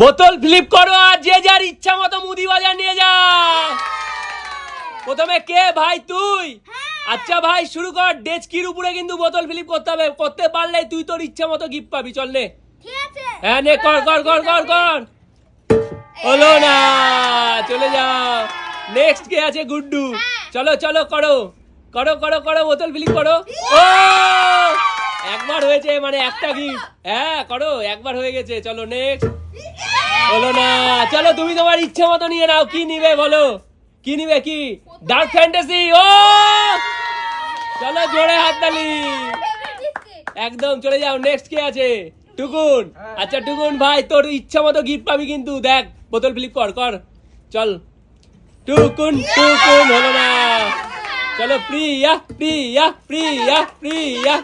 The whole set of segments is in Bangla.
বোতল ফ্লিপ করো আর যে যার ইচ্ছা মতো মুদি বাজার নিয়ে যা প্রথমে কে ভাই তুই? আচ্ছা ভাই শুরু কর। ডেচকির উপরে কিন্তু বোতল ফ্লিপ করতে হবে। করতে পারলে তুই তোর ইচ্ছা মতো গিফট পাবি। চল নে। ঠিক আছে। হ্যাঁ নে কর কর কর কর কর। হলো না। চলে যাও। নেক্সট কে আছে গুড্ডু। চলো চলো করো। করো করো করো বোতল ফ্লিপ করো। ও! একবার হয়েছে মানে একটা গিফট হ্যাঁ করো একবার হয়ে গেছে চলো নেক্সট হলো না চলো তুমি তোমার ইচ্ছে মতো নিয়ে নাও কি নিবে বলো? কি নিবে কি? ডার্ক ফ্যান্টাসি ও! চলো জোরে হাততালি একদম চলে যাও নেক্সট কে আছে? টুকুন। আচ্ছা টুকুন ভাই তোর ইচ্ছা মতো গিফট পাবি কিন্তু দেখ বোতল ফ্লিপ কর কর। চল। টুকুন টুকুন হলো না। চলো প্রিয়া প্রিয়া প্রিয়া প্রিয়া।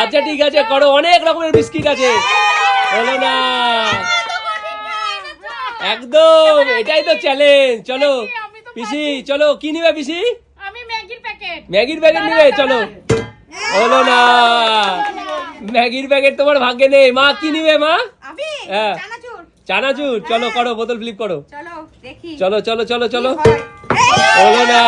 আচ্ছা ঠিক আছে করো। অনেক রকমের বিস্কিট আছে। হলো না। একদম এটাই তো চ্যালেঞ্জ চলো পিসি চলো কি নিবে পিসি? ম্যাগির প্যাকেট ম্যাগির নিবে চলো। হলো না। ম্যাগির প্যাকেট তোমার ভাগ্যে নেই। মা কি নিবে মা? হ্যাঁ। চানাচুর। চলো করো বোতল ফ্লিপ করো। চলো চলো চলো চলো হয়। হলো না।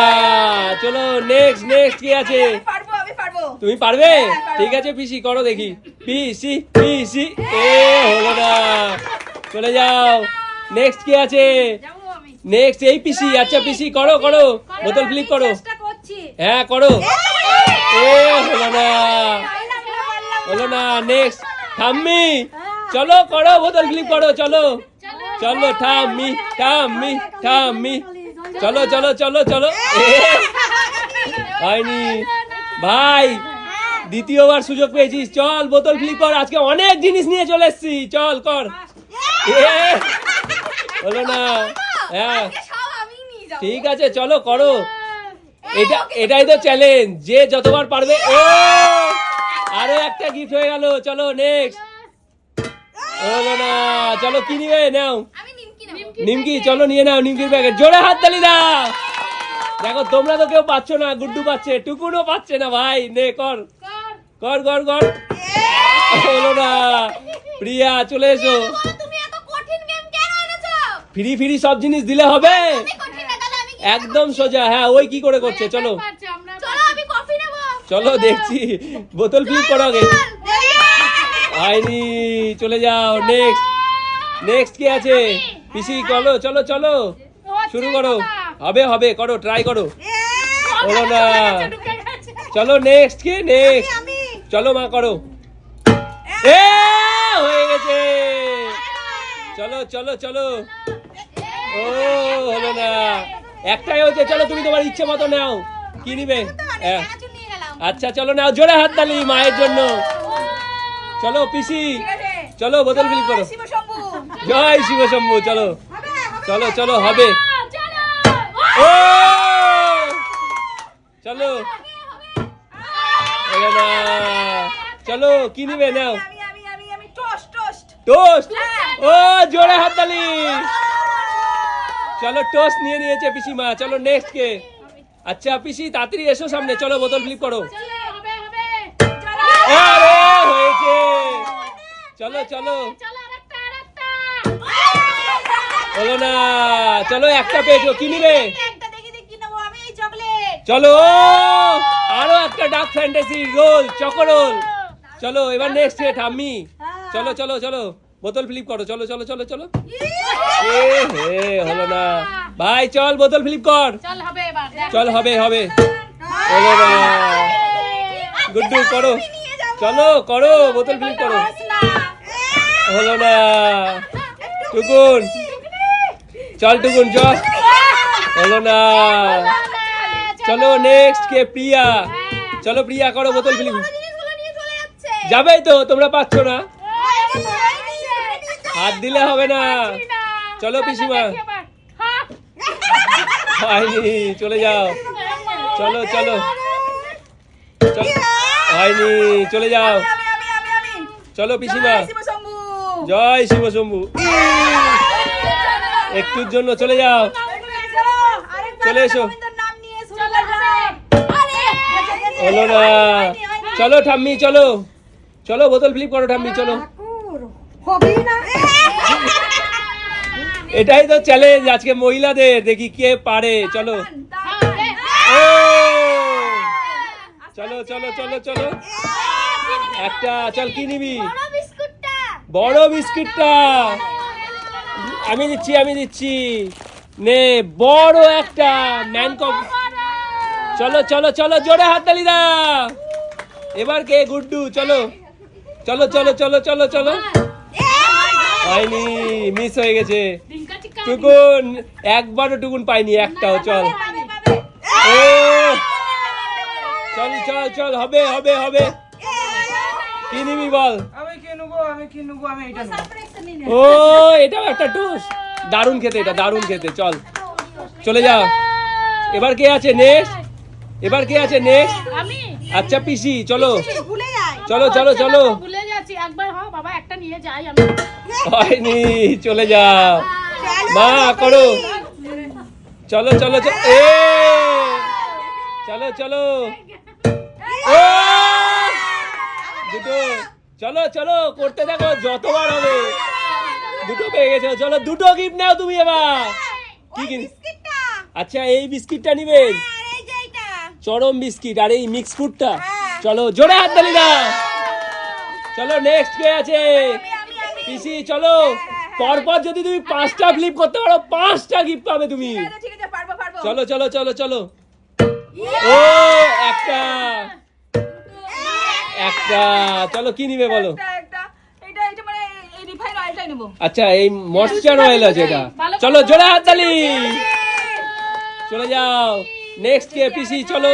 চলো নেক্সট নেক্সট কি আছে আমি পারব আমি পারব তুমি পারবে? ঠিক আছে, পিসি, করো দেখি। পিসি পিসি, এ, হলো না। চলে যাও। নেক্সট কি আছে? নেক্সট এই পিসি। আচ্ছা পিসি, করো করো। বোতল ফ্লিপ করো। হ্যাঁ করো। এ, হলো না। হলো না। নেক্সট থাম্মি চলো, করো, বোতল ফ্লিপ করো, চলো। চলো থাম্মি থাম্মি থাম্মি চলো চলো চলো চলো। হয়নি। ভাই দ্বিতীয়বার সুযোগ পেয়েছিস। চল বোতল ফ্লিপ কর। আজকে অনেক জিনিস নিয়ে চলে এসছি। চল কর। হলো না। হ্যাঁ। ঠিক আছে চলো করো। এটা এটাই তো চ্যালেঞ্জ যে যতবার পারবে ও! আরও একটা গিফট হয়ে গেল। চলো নেক্সট হলো না। চলো কি নিবে? নাও। নিমকি নিমকি চলো নিয়ে নাও নিমকির প্যাকেট জোরে হাত তালি দাও দেখো তোমরা তো কেউ পাচ্ছ না গুড্ডু পাচ্ছে টুকুনও পাচ্ছে না ভাই। নে কর। কর কর কর হলো না। প্রিয়া চলে এসো। তুমি এত কঠিন গেম কেন এনেছো? ফ্রি ফ্রি সব জিনিস দিলে হবে। আমি কঠিন না তাহলে আমি কি একদম সোজা হ্যাঁ ওই কি করে করছে চলো। চলো আমি কফি নেব। চলো দেখছি। বোতল ফিল করো আগে। হয়নি চলে। যাও নেক্সট নেক্সট কি আছে? পিসি চলো চলো। চলো শুরু করো। হবে হবে করো ট্রাই করো। হলো না। চলো নেক্সট কি? নেক্সট চলো মা করো। এ হয়ে গেছে। চলো চলো চলো। ও হলো না। একটাই হয়েছে চলো তুমি তোমার ইচ্ছে মতো নাও। কি নিবে? আচ্ছা চলো নাও জোরে হাত তালি মায়ের জন্য। চলো পিসি। চলো বোতল ফিল করো। জয় শিব শম্ভু চলো। চলো চলো হবে। ও! চলো। হলো না। চলো কি নিবে নাও? টোস্ট টোস্ট ও জোরে হাত তালি চলো টোস্ট নিয়ে নিয়েছে পিসিমা। চলো নেক্সট কে। আচ্ছা পিসি তাড়াতাড়ি এসো সামনে। চলো বোতল ফ্লিপ করো। হয়েছে। চলো চলো। হলো না। চলো একটা পেয়েছ। কি নিবে? চলো আরও একটা ডার্ক ফ্যান্টাসি রোল চকোরোল চলো এবার নেক্সট হে ঠাম্মি চলো চলো চলো। বোতল ফ্লিপ করো চলো চলো চলো চলো। এ হে হলো না। ভাই চল বোতল ফ্লিপ কর। চল হবে চল হবে হবে। হলো না গুড্ডু করো। চলো করো বোতল ফ্লিপ করো। হলো না। টুকুন। চল টুকুন চল হলো না। চলো নেক্সট কে প্রিয়া। চলো প্রিয়া করো বোতল ফ্লিপ জিনিসগুলো নিয়ে চলে যাচ্ছে যাবেই তো তোমরা পাচ্ছ না। হাত দিলে হবে না। চলো পিসিমা। হয়নি চলে যাও। চলো চলো। চলো। হয়নি চলে যাও। আমি আমি আমি আমি চলো পিসিমা। শিব জয় শিব শম্ভু একটুর জন্য চলে যাও। চলে এসো। হলো না। চলো ঠাম্মি চলো। চলো বোতল ফ্লিপ করো ঠাম্মি চলো। এটাই তো চ্যালেঞ্জ আজকে মহিলাদের দেখি কে পারে চলো। ও! চলো চলো চলো চলো। একটা চল কি নিবি? বড় বিস্কুটটা। বিস্কিটটা। আমি দিচ্ছি আমি দিচ্ছি। নে বড় একটা ম্যান কপ চলো চলো চলো জোরে হাততালি দা এবার কে? গুড্ডু চলো। চলো চলো চলো চলো চলো। হয়নি মিস হয়ে গেছে। টুকুন একবারও টুকুন পাইনি একটাও চল। ও চল চল চল হবে হবে হবে। কি নিবি বল? ও এটাও একটা টুস দারুণ খেতে এটা দারুণ খেতে চল। চলে যাও এবার কে আছে নেক্সট এবার কে আছে নেক্সট আচ্ছা পিসি চলো। চলো চলো চলো ভুলে যাচ্ছি একবার হ বাবা একটা নিয়ে যাই আমি। হয়নি চলে যাও। মা করো। চলো। চলো চলো এ! চলো চলো। দুটো। চলো চলো করতে দেখো যতবার হবে। দুটো পেয়ে গেছো। চলো দুটো গিফট নাও তুমি এবার। কি কি আচ্ছা এই বিস্কিটটা নিবে। আর এই যে এইটা। চরম বিস্কিট আর এই মিক্স ফ্রুটটা হ্যাঁ। চলো জোরে হাত তালি না চলো নেক্সট কে আছে পিসি চলো পরপর যদি তুমি পাঁচটা ফ্লিপ করতে পারো পাঁচটা গিফট পাবে তুমি চলো চলো চলো চলো ও একটা একটা চলো কি নিবে বলো মানে আচ্ছা এই ময়শ্চার অয়েল আছে এটা চলো জোরে হাত তালি চলে যাও নেক্সট কে পিসি চলো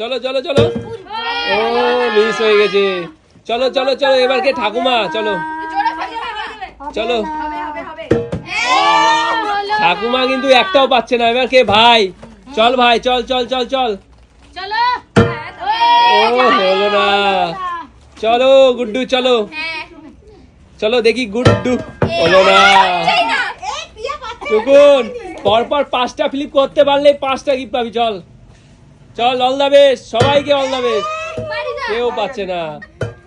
চলো চলো চলো ও মিস হয়ে গেছে চলো চলো চলো এবার কে ঠাকুমা? চলো। চলো। ঠাকুমা কিন্তু একটাও পাচ্ছে না এবার কে ভাই? চল ভাই চল চল চল চল। চলো। ও হলো না। চলো গুড্ডু চলো। চলো দেখি গুড্ডু হলো না। টুকুন পরপর পাঁচটা ফ্লিপ করতে পারলে পাঁচটা গিফট পাবি চল। চল অল দা বেস্ট সবাইকে অল দা বেস্ট কেউ পাচ্ছে না।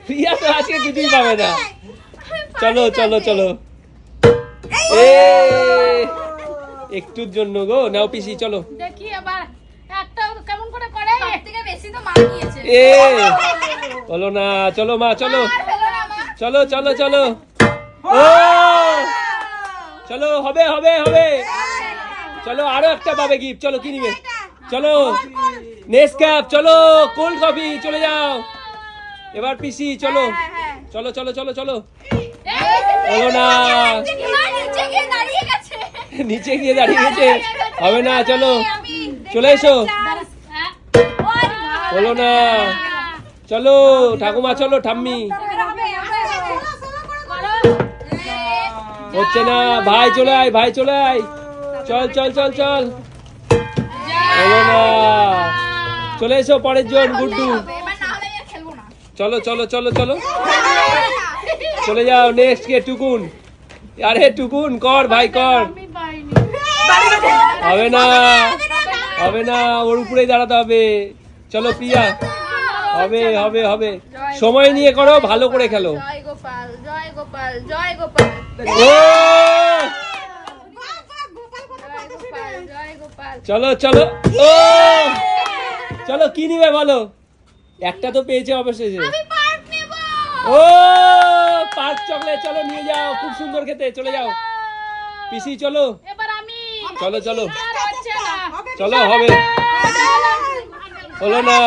প্রিয়া তো আজকে কিছুই পাবে না। চলো চলো চলো। এ একটুর জন্য গো নাও পিসি চলো। দেখি এবার একটা কেমন করে করে? থেকে বেশি তো মা নিয়েছে এ! বলো না চলো মা চলো। চলো চলো চলো। ও! চলো হবে হবে হবে। চলো আরও একটা পাবে গিফট চলো কি নিবে চলো নেসক্যাপ চলো কোল্ড কফি চলে যাও। এবার পিসি চলো। চলো চলো চলো চলো। হলো না। নিচে গিয়ে দাঁড়িয়ে গেছে। হবে না চলো। চলে এসো। বলো না। চলো ঠাকুমা চলো ঠাম্মি। হচ্ছে না। ভাই চলে আয় ভাই চলে আয়। চল চল চল চল। না। চলে এসো পরের জন গুড্ডু এবার না হলে আর খেলব না চলো চলো চলো চলো। চলে যাও নেক্সট কে টুকুন। আরে টুকুন কর ভাই কর। হবে না হবে না ওর উপরেই দাঁড়াতে হবে। চলো প্রিয়া। হবে হবে হবে। সময় নিয়ে করো ভালো করে খেলো। জয় গোপাল জয় গোপাল জয় গোপাল। ও! জয় গোপাল জয় গোপাল। চলো চলো। ও! চলো কি নিবে বলো? একটা তো পেয়েছে অবশেষে। আমি পার্ক নেব। ও পাঁচ চকলেট চলো নিয়ে যাও খুব সুন্দর খেতে চলে যাও। পিসি চলো। চলো চলো। চলো হবে। হলো না।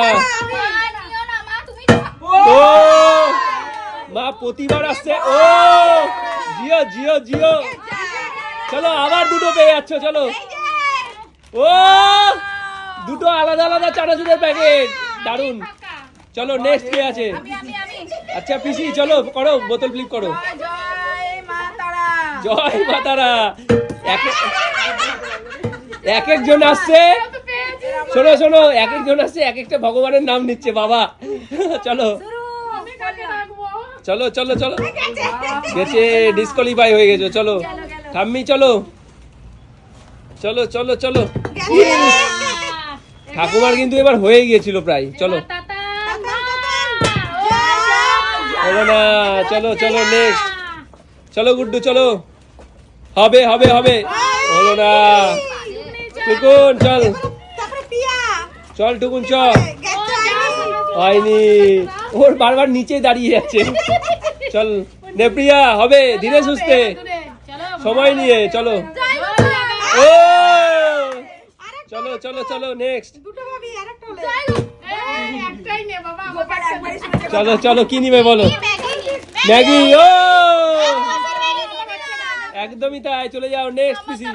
ও! মা প্রতিবার আসছে। ও! জিও জিও জিও। চলো আবার দুটো পেয়ে যাচ্ছ চলো। ও! দুটো আলাদা আলাদা চানাচুরের প্যাকেট। দারুণ চলো নেক্সট কে আছে? আচ্ছা পিসি চলো করো বোতল ফ্লিপ করো। জয় মা তারা। মাতারা এক এক একজন আসছে। শোনো শোনো এক একজন আসছে এক একটা ভগবানের নাম নিচ্ছে বাবা। চলো। চলো চলো চলো। গেছে ডিসকোয়ালিফাই হয়ে গেছো চলো। ঠাম্মি চলো। চলো চলো চলো। ঠাকুমার কিন্তু এবার হয়ে গিয়েছিল প্রায় চলো। হলো না চলো চলো নেক্সট চলো গুড্ডু চলো। হবে হবে হবে। হলো না টুকুন চল। চল টুকুন চ। গেছে আইনি হয়নি। ওর বারবার নিচে দাঁড়িয়ে যাচ্ছে চল নেপ্রিয়া হবে ধীরে সুস্থে। সময় নিয়ে চলো। ও চলো চলো চলো নেক্সট চলো চলো কি নিবে বলো? ম্যাগি? ও! একদমই তাই চলে যাও নেক্সট পিসি।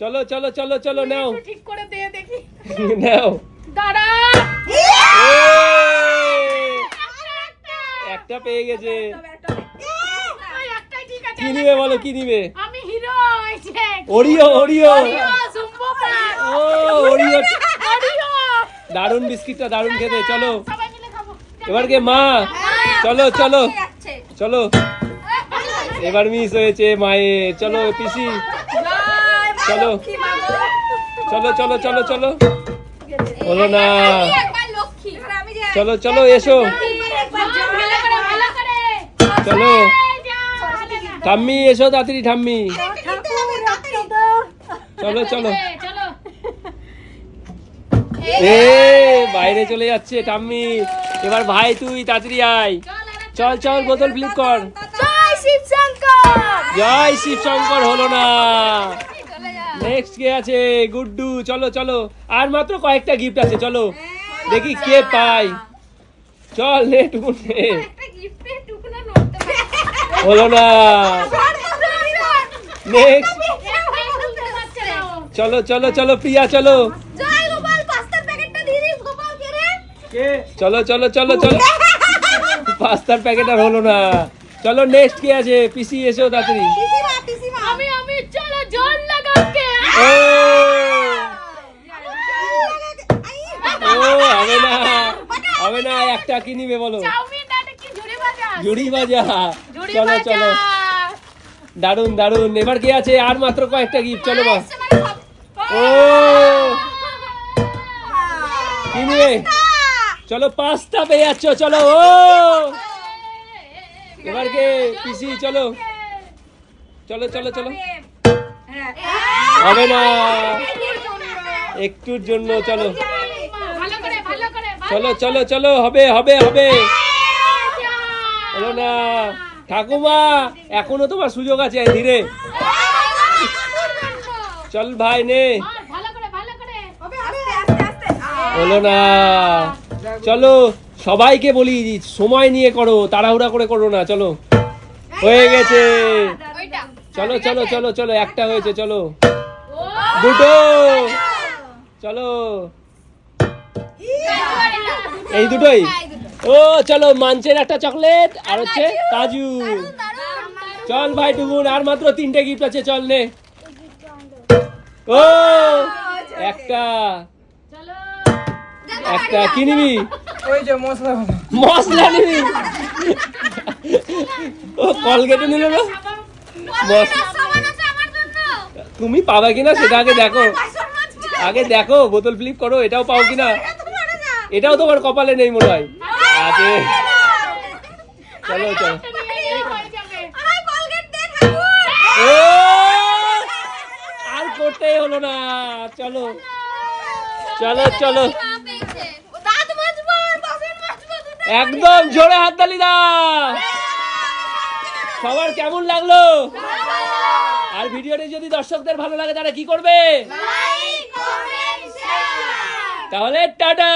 চলো চলো চলো চলো নাও। ঠিক করে দে দেখি। নাও। দাঁড়া। একটা পেয়ে গেছে। কি নিবে বলো কি নিবে? আমি হিরো ওরিও ওরিও ও ওরিও দারুণ বিস্কিটটা দারুণ খেতে চলো। সবাই মিলে খাব। এবার কে মা চলো চলো। চলো। এবার মিস হয়েছে মায়ের। চলো পিসি। চলো। চলো চলো চলো চলো। বলো না। চলো চলো এসো। ভালো করে ভালো করে চলো। ঠাম্মি এসো তাড়াতাড়ি ঠাম্মি। চলো চলো। এ বাইরে চলে যাচ্ছে ঠাম্মি এবার ভাই তুই তাড়াতাড়ি আয় চল চল বোতল ফ্লিপ কর জয় শিব শঙ্কর জয় শিব শঙ্কর হলো না নেক্সট কে আছে গুড্ডু চলো চলো আর মাত্র কয়েকটা গিফট আছে চলো দেখি কে পাই চল নে টুকুন হলো না নেক্সট চলো চলো চলো প্রিয়া চলো জয় গোপাল পাস্তার প্যাকেটটা দিয়ে দিস গোপাল কে রে চলো চলো চলো চলো। পাস্তার প্যাকেট আর হলো না। চলো নেক্সট কে আছে? পিসি এসো তাড়াতাড়ি। আমি আমি চলো জল লাগাকে ও! ও হবে না। হবে না একটা কি নিবে বলো? জুড়ি ভাজা? চলো চলো। দারুণ দারুণ এবার কি আছে? আর মাত্র কয়েকটা গিফট চলো মা। ও! কি নিবে? চলো পাঁচটা পেয়ে যাচ্ছ চলো ও! এবার কে? পিসি চলো। চলো চলো চলো। হবে না। একটুর জন্য চলো। ভালো করে ভালো করে চলো চলো চলো হবে হবে হবে। হলো না। ঠাকুমা এখনও তোমার সুযোগ আছে ধীরে। চল ভাই নে। ভালো করে ভালো করে। আস্তে আস্তে আস্তে। হলো না। চলো সবাইকে বলি সময় নিয়ে করো তাড়াহুড়া করে করো না চলো। হয়ে গেছে। চলো চলো চলো চলো একটা হয়েছে চলো। দুটো। চলো। এই দুটোই? ও চলো মাঞ্চের একটা চকলেট আর হচ্ছে কাজু। চল ভাই টুকুন আর মাত্র তিনটে গিফট আছে চল নে। ও একটা। একটা কি নিবি? ওই যে মশলা মশলা নিবি? ও কলগেটে নিল না? তুমি পাবা কিনা সেটা আগে দেখো। আগে দেখো বোতল ফ্লিপ করো এটাও পাও কিনা? এটাও তোমার কপালে নেই মনে হয়। আগে। চলো চলো। ও আর করতেই হলো না। চলো। চলো চলো। একদম জোরে হাততালি দাও। সবার কেমন লাগল? আর ভিডিওটি যদি দর্শকদের ভালো লাগে তারা কি করবে? তাহলে টাটা।